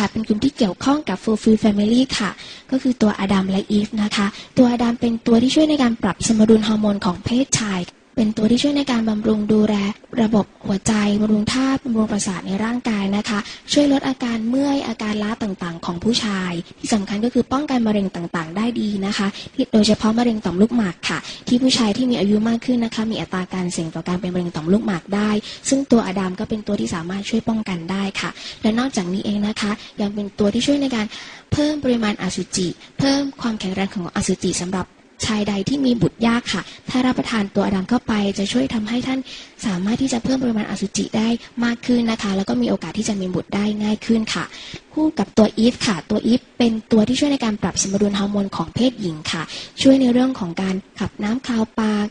ค่ะ เป็นกลุ่มที่เกี่ยวข้องกับ Fulfill Family ค่ะ ก็คือตัวอดัมและอีฟนะคะ ตัวอดัมเป็นตัวที่ช่วยในการปรับสมดุลฮอร์โมนของเพศชาย เป็นตัวที่ช่วยในการบำรุงดูแล ระบบหัวใจบำรุงธาตุบำรุงประสาทในร่างกายนะคะ ช่วยลดอาการเมื่อยอา รล้าต่างๆ ของผู้ชาย ที่สำคัญก็คือป้องกันมะเร็งต่างๆ ได้ดีนะคะ โดยเฉพาะมะเร็งต่อมลูกหมากค่ะ ที่ผู้ชายที่มีอายุมากขึ้นนะคะ มีอัตราการเสี่ยงต่อการเป็นมะเร็งต่อมลูกหมากได้ ซึ่งตัวอะดามก็เป็นตัวที่สามารถช่วยป้องกันได้ค่ะ และนอกจากนี้เองนะคะ ยังเป็นตัวที่ช่วยในการเพิ่มปริมาณอสุจิ เพิ่มความแข็งแรงของอสุจิสำหรับ ชายใดที่มีบุตรยากค่ะ ถ้ารับประทานตัวอดัมเข้าไปจะช่วยทำให้ท่านสามารถที่จะเพิ่มปริมาณอสุจิได้มากขึ้นนะคะ แล้วก็มีโอกาสที่จะมีบุตรได้ง่ายขึ้นค่ะ คู่กับตัวอีฟค่ะ ตัวอีฟเป็นตัวที่ช่วยในการปรับสมดุลฮอร์โมนของเพศหญิงค่ะ ช่วยในเรื่องของการขับน้ำคาวปาก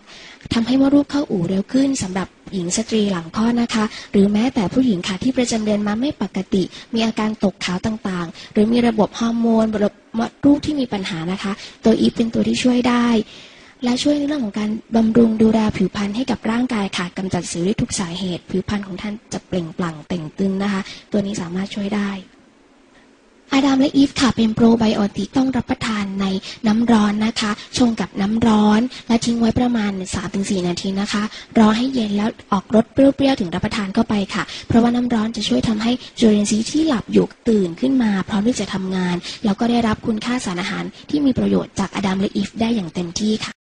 ทำให้มดลูกเข้าอู่เร็วขึ้นสำหรับ หญิงสตรีหลังคลอดนะคะ หรือแม้แต่ผู้หญิงค่ะที่ประจำเดือนมาไม่ปกติ มีอาการตกขาวต่างๆ หรือมีระบบฮอร์โมนระบบมดลูกที่มีปัญหานะคะ ตัวอีฟเป็นตัวที่ช่วยได้ และช่วยในเรื่องของการบำรุงดูแลผิวพรรณให้กับร่างกายค่ะกำจัดสิวได้ทุกสาเหตุ ผิวพรรณของท่านจะเปล่งปลั่งเต่งตึงนะคะ ตัวนี้สามารถช่วยได้ อาดามและอีฟค่ะเป็นโปรไบโอติกต้องรับประทานในน้ำร้อนนะคะ ชงกับน้ำร้อน และทิ้งไว้ประมาณ 3-4 นาทีนะคะ รอให้เย็นแล้วออกรสเปรี้ยวๆถึงรับประทานเข้าไปค่ะ เพราะว่าน้ำร้อนจะช่วยทำให้จุลินทรีย์ที่หลับอยู่ตื่นขึ้นมาพร้อมที่จะทำงาน แล้วก็ได้รับคุณค่าสารอาหารที่มีประโยชน์จากอดามและอีฟได้อย่างเต็มที่ค่ะ